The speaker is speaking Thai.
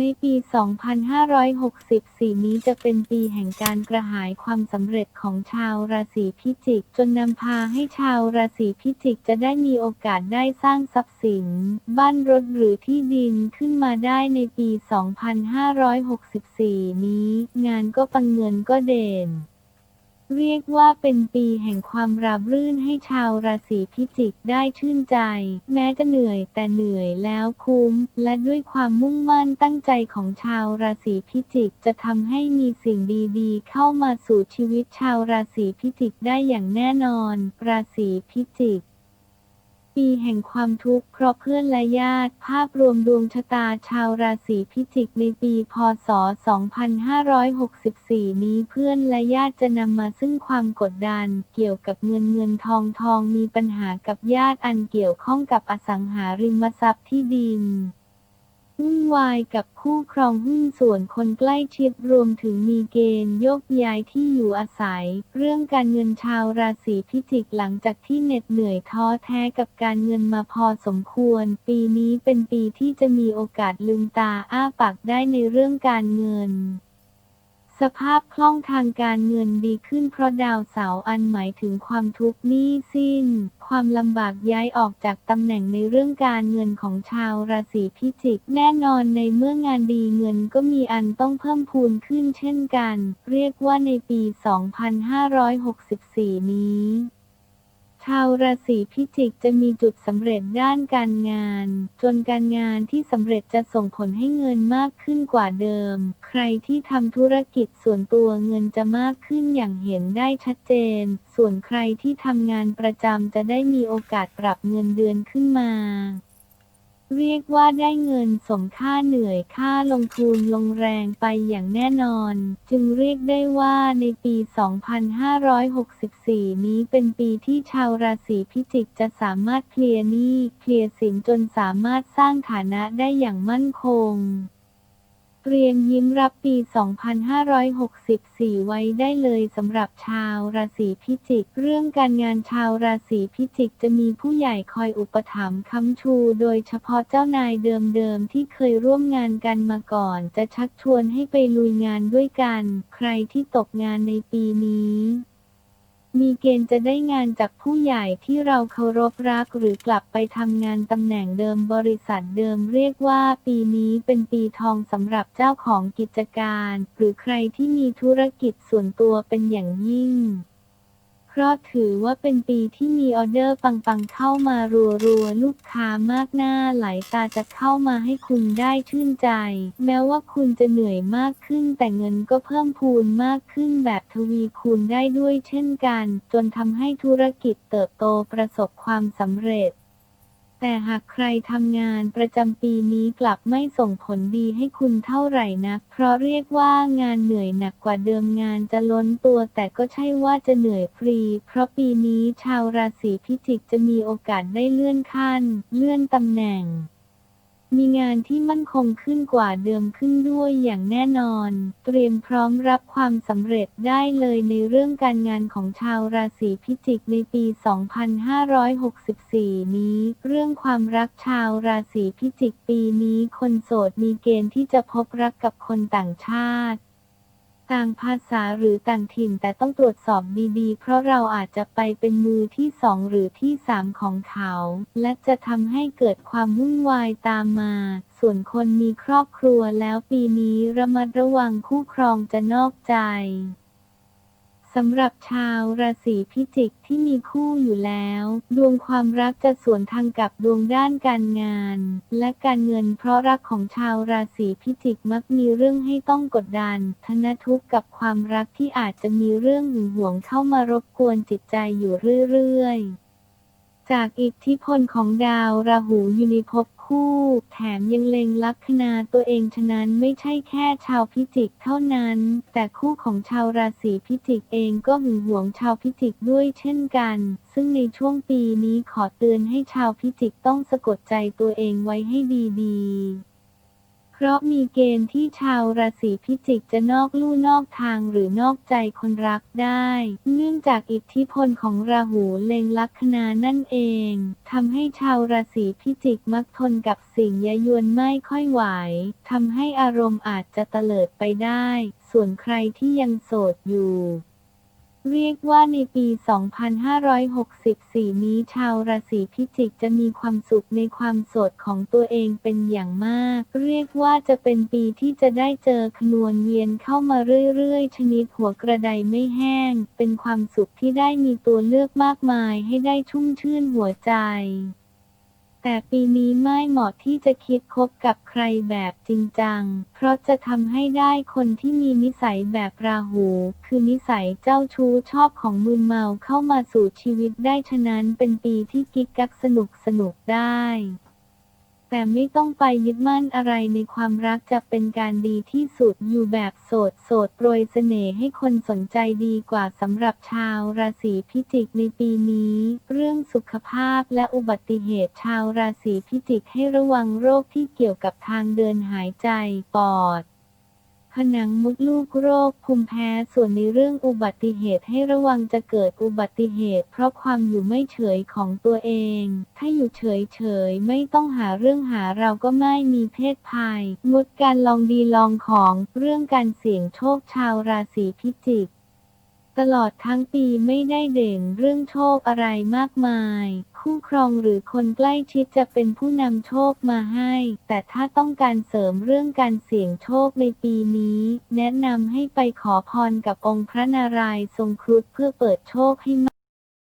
ในปี 2564 นี้จะเป็นปีแห่งการกระหายความสำเร็จของชาวราศีพิจิก จนนำพาให้ชาวราศีพิจิกจะได้มีโอกาสได้สร้างทรัพย์สิน บ้านรถหรือที่ดินขึ้นมาได้ในปี 2564 นี้ งานก็ปังเงินก็เด่น เรียกว่าเป็นปีแห่งความราบรื่นให้ชาวราศีพิจิกได้ชื่นใจ แม้จะเหนื่อยแต่เหนื่อยแล้วคุ้ม และด้วยความมุ่งมั่นตั้งใจของชาวราศีพิจิกจะทำให้มีสิ่งดีๆ เข้ามาสู่ชีวิตชาวราศีพิจิกได้อย่างแน่นอน ราศีพิจิก ปีแห่งความทุกข์เพราะเพื่อนและญาติ ภาพรวมดวงชะตาชาวราศีพิจิกในปี พศ 2564 นี้เพื่อนและญาติจะนำมาซึ่งความกดดัน เกี่ยวกับเงินเงินทองทองมีปัญหากับญาติอันเกี่ยวข้องกับอสังหาริมทรัพย์ที่ดิน วุ่นวายกับคู่ครองหุ้นส่วนคนใกล้ชิดรวมถึงมีเกณฑ์โยกย้ายที่อยู่อาศัย เรื่องการเงินชาวราศีพิจิกหลังจากที่เหน็ดเหนื่อยท้อแท้กับการเงินมาพอสมควร ปีนี้เป็นปีที่จะมีโอกาสลืมตาอ้าปากได้ในเรื่องการเงิน สภาพคล่องทางการเงินดีขึ้นเพราะดาวเสาร์อันหมายถึงความทุกข์หนี้สิ้น ความลำบากย้ายออกจากตำแหน่งในเรื่องการเงินของชาวราศีพิจิก แน่นอนในเมื่องานดีเงินก็มีอันต้องเพิ่มพูนขึ้นเช่นกัน เรียกว่าในปี 2564 นี้ ชาวราศีพิจิกจะมีจุดสำเร็จด้านการงาน จนการงานที่สำเร็จจะส่งผลให้เงินมากขึ้นกว่าเดิม ใครที่ทำธุรกิจส่วนตัวเงินจะมากขึ้นอย่างเห็นได้ชัดเจน ส่วนใครที่ทำงานประจำจะได้มีโอกาสปรับเงินเดือนขึ้นมา เรียกว่าได้เงินสมค่าเหนื่อยค่าลงทุนลงแรงไปอย่างแน่นอน จึงเรียกได้ว่าในปี 2564 นี้เป็นปีที่ชาวราศีพิจิกจะสามารถเคลียร์หนี้เคลียร์สินจนสามารถสร้างฐานะได้อย่างมั่นคง เรียนยิ้มรับปี 2564 ไว้ได้เลยสำหรับชาวราศีพิจิก เรื่องการงานชาวราศีพิจิกจะมีผู้ใหญ่คอยอุปถัมภ์ค้ำชู โดยเฉพาะเจ้านายเดิมๆที่เคยร่วมงานกันมาก่อน จะชักชวนให้ไปลุยงานด้วยกัน ใครที่ตกงานในปีนี้ มีเกณฑ์จะได้งานจากผู้ใหญ่ที่เราเคารพรักหรือกลับไปทำงานตำแหน่งเดิมบริษัทเดิมเรียกว่าปีนี้เป็นปีทองสำหรับเจ้าของกิจการ หรือใครที่มีธุรกิจส่วนตัวเป็นอย่างยิ่ง เพราะถือว่าเป็นปีที่มีออเดอร์ปังๆเข้ามารัวๆ ลูกค้ามากหน้าไหลตาจะเข้ามาให้คุณได้ชื่นใจ แม้ว่าคุณจะเหนื่อยมากขึ้นแต่เงินก็เพิ่มพูนมากขึ้นแบบทวีคูณได้ด้วยเช่นกัน จนทำให้ธุรกิจเติบโตประสบความสำเร็จ แต่หากใครทำงานประจำปีนี้กลับไม่ส่งผลดีให้คุณเท่าไหร่นัก เพราะเรียกว่างานเหนื่อยหนักกว่าเดิมงานจะล้นตัว แต่ก็ใช่ว่าจะเหนื่อยฟรี เพราะปีนี้ชาวราศีพิจิกจะมีโอกาสได้เลื่อนขั้น เลื่อนตำแหน่ง มีงานที่มั่นคงขึ้นกว่าเดิมขึ้นด้วยอย่างแน่นอน เตรียมพร้อมรับความสำเร็จได้เลยในเรื่องการงานของชาวราศีพิจิกในปี 2564 นี้ เรื่องความรักชาวราศีพิจิกปีนี้คนโสดมีเกณฑ์ที่จะพบรักกับคนต่างชาติ ต่างภาษาหรือต่างถิ่นแต่ต้องตรวจสอบดีๆ เพราะเราอาจจะไปเป็นมือที่สองหรือที่สามของเขา และจะทำให้เกิดความวุ่นวายตามมา ส่วนคนมีครอบครัวแล้วปีนี้ระมัดระวังคู่ครองจะนอกใจ สำหรับชาวราศีพิจิกที่มีคู่อยู่แล้ว ดวงความรักจะสวนทางกับดวงด้านการงาน และการเงินเพราะรักของชาวราศีพิจิกมักมีเรื่องให้ต้องกดดันทนทุกข์กับความรักที่อาจจะมีเรื่องหึงหวงเข้ามารบกวนจิตใจอยู่เรื่อยๆจากอิทธิพลของดาวราหูอยู่ในภพ คู่ แถมยังเล็งลัคนาตัวเองฉะนั้นไม่ใช่แค่ชาวพิจิกเท่านั้น แต่คู่ของชาวราศีพิจิกเองก็หึงหวงชาวพิจิกด้วยเช่นกัน ซึ่งในช่วงปีนี้ขอเตือนให้ชาวพิจิกต้องสะกดใจตัวเองไว้ให้ดีๆ เพราะมีเกณฑ์ที่ชาวราศีพิจิกจะนอกลู่นอกทางหรือนอกใจคนรักได้ เนื่องจากอิทธิพลของราหูเล็งลัคนานั่นเองทำให้ชาวราศีพิจิกมักทนกับสิ่งยยวนไม่ค่อยไหวทำให้อารมณ์อาจจะเตลิดไปได้ ส่วนใครที่ยังโสดอยู่ เรียกว่าในปี 2564 นี้ชาวราศีพิจิกจะมีความสุขในความโสดของตัวเองเป็นอย่างมาก เรียกว่าจะเป็นปีที่จะได้เจอขนวนเวียนเข้ามาเรื่อยๆ ชนิดหัวกระไดไม่แห้ง เป็นความสุขที่ได้มีตัวเลือกมากมายให้ได้ชุ่มชื่นหัวใจ แต่ปีนี้ไม่เหมาะที่จะคิดคบกับใครแบบจริงจัง เพราะจะทำให้ได้คนที่มีนิสัยแบบราหู คือนิสัยเจ้าชู้ชอบของมึนเมาเข้ามาสู่ชีวิตได้ฉะนั้นเป็นปีที่กิ๊กกักสนุกสนุกได้ แต่ไม่ต้องไปยึดมั่นอะไรในความรักจะเป็นการดีที่สุดอยู่แบบโสดโสดโปรยเสน่ห์ให้คนสนใจดีกว่าสำหรับชาวราศีพิจิกในปีนี้ เรื่องสุขภาพและอุบัติเหตุชาวราศีพิจิกให้ระวังโรคที่เกี่ยวกับทางเดินหายใจปอด ผนังมุดลูกโรคภูมิแพ้ส่วนในเรื่องอุบัติเหตุให้ระวังจะเกิดอุบัติเหตุ เพราะความอยู่ไม่เฉยของตัวเอง ถ้าอยู่เฉยเฉยไม่ต้องหาเรื่องหาเราก็ไม่มีเพศภัยงดการลองดีลองของเรื่องการเสี่ยงโชคชาวราศีพิจิกตลอดทั้งปีไม่ได้เด่นเรื่องโชคอะไรมากมาย คู่ครองหรือคนใกล้ชิดจะเป็นผู้นำโชคมาให้ แต่ถ้าต้องการเสริมเรื่องการเสี่ยงโชคในปีนี้ แนะนำให้ไปขอพรกับองค์พระนารายณ์ทรงครุฑเพื่อเปิดโชคให้